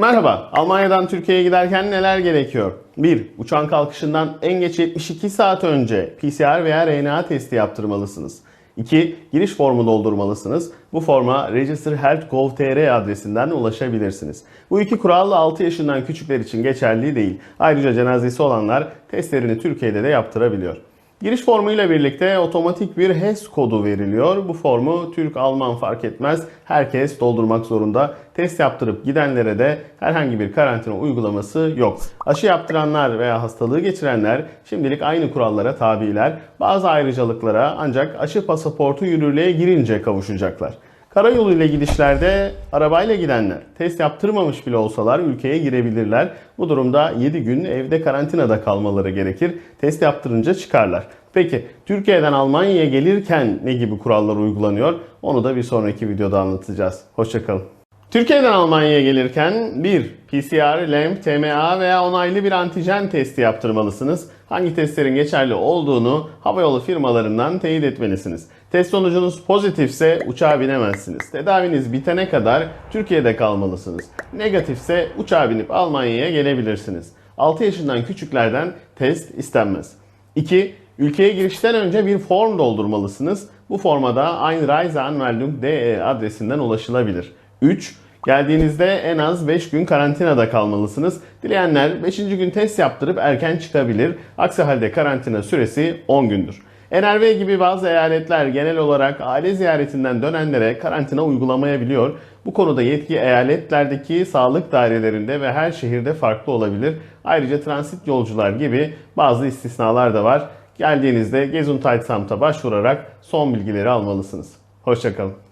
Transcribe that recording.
Merhaba, Almanya'dan Türkiye'ye giderken neler gerekiyor? 1. Uçağın kalkışından en geç 72 saat önce PCR veya RNA testi yaptırmalısınız. 2. Giriş formu doldurmalısınız. Bu forma registerhealth.gov.tr adresinden ulaşabilirsiniz. Bu iki kural 6 yaşından küçükler için geçerli değil. Ayrıca cenazesi olanlar testlerini Türkiye'de de yaptırabiliyor. Giriş formuyla birlikte otomatik bir HES kodu veriliyor. Bu formu Türk, Alman fark etmez herkes doldurmak zorunda. Test yaptırıp gidenlere de herhangi bir karantina uygulaması yok. Aşı yaptıranlar veya hastalığı geçirenler şimdilik aynı kurallara tabiler. Bazı ayrıcalıklara ancak aşı pasaportu yürürlüğe girince kavuşacaklar. Karayolu ile gidişlerde arabayla gidenler test yaptırmamış bile olsalar ülkeye girebilirler. Bu durumda 7 gün evde karantinada kalmaları gerekir. Test yaptırınca çıkarlar. Peki Türkiye'den Almanya'ya gelirken ne gibi kurallar uygulanıyor? Onu da bir sonraki videoda anlatacağız. Hoşçakalın. Türkiye'den Almanya'ya gelirken 1. PCR, LAMP, TMA veya onaylı bir antijen testi yaptırmalısınız. Hangi testlerin geçerli olduğunu havayolu firmalarından teyit etmelisiniz. Test sonucunuz pozitifse uçağa binemezsiniz. Tedaviniz bitene kadar Türkiye'de kalmalısınız. Negatifse uçağa binip Almanya'ya gelebilirsiniz. 6 yaşından küçüklerden test istenmez. 2. Ülkeye girişten önce bir form doldurmalısınız. Bu forma da Einreiseanmeldung.de adresinden ulaşılabilir. 3. Geldiğinizde en az 5 gün karantinada kalmalısınız. Dileyenler 5. gün test yaptırıp erken çıkabilir. Aksi halde karantina süresi 10 gündür. NRV gibi bazı eyaletler genel olarak aile ziyaretinden dönenlere karantina uygulamayabiliyor. Bu konuda yetki eyaletlerdeki sağlık dairelerinde ve her şehirde farklı olabilir. Ayrıca transit yolcular gibi bazı istisnalar da var. Geldiğinizde Gesundheitsamt'a başvurarak son bilgileri almalısınız. Hoşçakalın.